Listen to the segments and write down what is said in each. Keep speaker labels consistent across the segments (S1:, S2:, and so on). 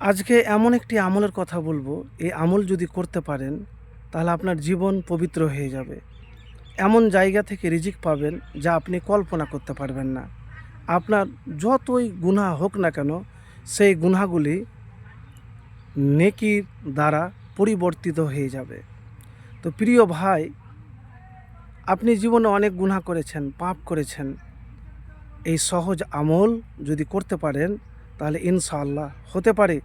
S1: আজকে এমন একটি আমলের কথা বলব, এই আমল যদি করতে পারেন, তাহলে আপনার জীবন পবিত্র হয়ে যাবে। এমন জায়গা থেকে রিজিক পাবেন যা আপনি কল্পনা করতে পারবেন না। আপনার যতই গুনাহ হোক না কেন, সেই গুনাহগুলি নেকির দ্বারা পরিবর্তিত হয়ে যাবে। তো প্রিয় ভাই, আপনি জীবনে অনেক গুনাহ করেছেন, পাপ করেছেন। এই সহজ আমল যদি করতে পারেন তাহলে ইনশাআল্লাহ হতে পারে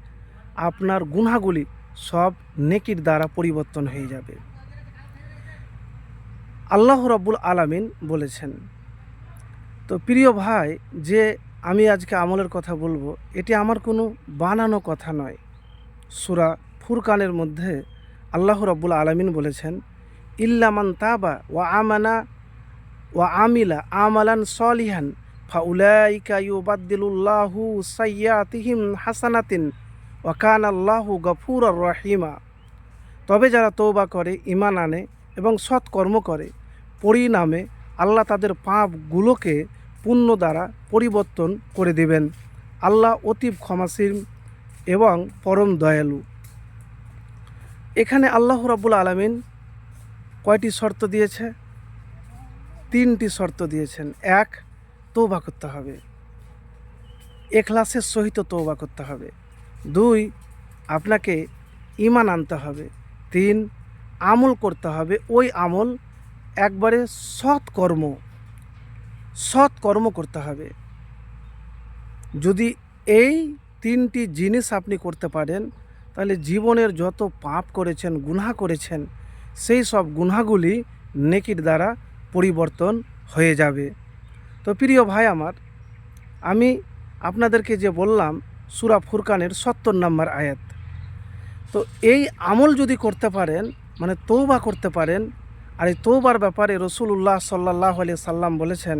S1: আপনার গুনাহগুলি সব নেকির দ্বারা পরিবর্তন হয়ে যাবে। আল্লাহ রব্বুল আলামিন বলেছেন, তো প্রিয় ভাই, যে আমি আজকে আমলের কথা বলব, এটি আমার কোনো বানানো কথা নয়। সুরা ফুরকানের মধ্যে আল্লাহ রব্বুল আলামিন বলেছেন ইল্লামান তাবা ওয়া আমানা ওয়া আমিলা আমালান সলিহান। হাসানাতিন ওয়া কান আল্লাহু রহিমা। তবে যারা তৌবা করে ইমান আনে এবং সৎকর্ম করে, পরিণামে আল্লাহ তাদের পাপগুলোকে পুণ্য দ্বারা পরিবর্তন করে দেবেন। আল্লাহ অতীব ক্ষমাসীন এবং পরম দয়ালু। এখানে আল্লাহ রাবুল আলামিন কয়টি শর্ত দিয়েছে? তিনটি শর্ত দিয়েছেন। এক তৌবা করতে হবে। এখলাসের সহিত তৌবা করতে হবে। দুই, আপনাকে ইমান আনতে হবে। তিন, আমল করতে হবে। ওই আমল একবারে সৎ কর্ম সৎ কর্ম করতে হবে। যদি এই তিনটি জিনিস আপনি করতে পারেন, তাহলে জীবনের যত পাপ করেছেন, গুনাহ করেছেন, সেই সব গুনাহগুলি নেকির দ্বারা পরিবর্তন হয়ে যাবে। তো প্রিয় ভাই আমার, আমি আপনাদেরকে যে বললাম, সুরা ফুরকানের সত্তর নম্বর আয়াত। তো এই আমল যদি করতে পারেন মানে তৌবা করতে পারেন, আর এই তৌবার ব্যাপারে রসুল্লাহ সাল্লাহ আলিয়া সাল্লাম বলেছেন,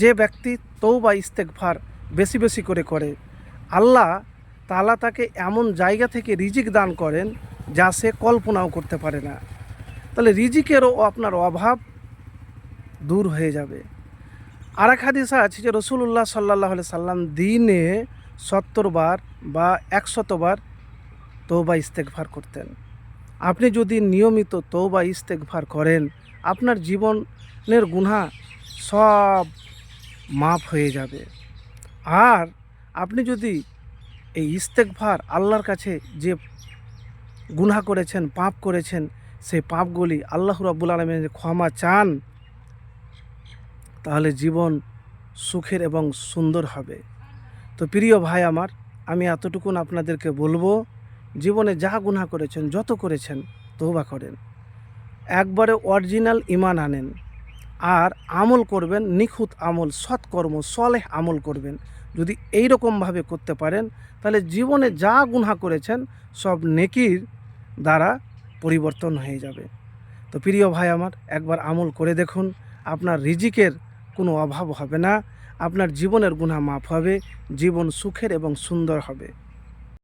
S1: যে ব্যক্তি তৌবা ইস্তেকভার বেশি বেশি করে করে, আল্লাহ তালা তাকে এমন জায়গা থেকে রিজিক দান করেন যা সে কল্পনাও করতে পারে না। তাহলে রিজিকেরও আপনার অভাব দূর হয়ে যাবে। আর এক হাদিসা আছে যে রসুল্লাহ সাল্লাহ সাল্লাম দিনে সত্তর বার বা একশতবার তৌবা ইস্তেকভার করতেন। আপনি যদি নিয়মিত তৌবা ইস্তেকভার করেন, আপনার জীবনের গুণা সব মাফ হয়ে যাবে। আর আপনি যদি এই ইস্তেকভার আল্লাহর কাছে যে গুনাহ করেছেন, পাপ করেছেন, সেই পাপগুলি আল্লাহ রাব্বুল আলমের ক্ষমা চান তাহলে জীবন সুখের এবং সুন্দর হবে। তো প্রিয় ভাই আমার, আমি এতটুকুন আপনাদেরকে বলব, জীবনে যা গুনাহ করেছেন, যত করেছেন তৌবা করেন। একবারে অরিজিনাল ইমান আনেন। আর আমল করবেন, নিখুঁত আমল, সৎকর্ম, সলেহ আমল করবেন। যদি এই রকমভাবে করতে পারেন, তাহলে জীবনে যা গুনাহ করেছেন, সব নেকির দ্বারা পরিবর্তন হয়ে যাবে। তো প্রিয় ভাই আমার, একবার আমল করে দেখুন, আপনার রিজিকের কোনো অভাব হবে না। আপনার জীবনের গুণা মাফ হবে জীবন সুখের এবং সুন্দর হবে।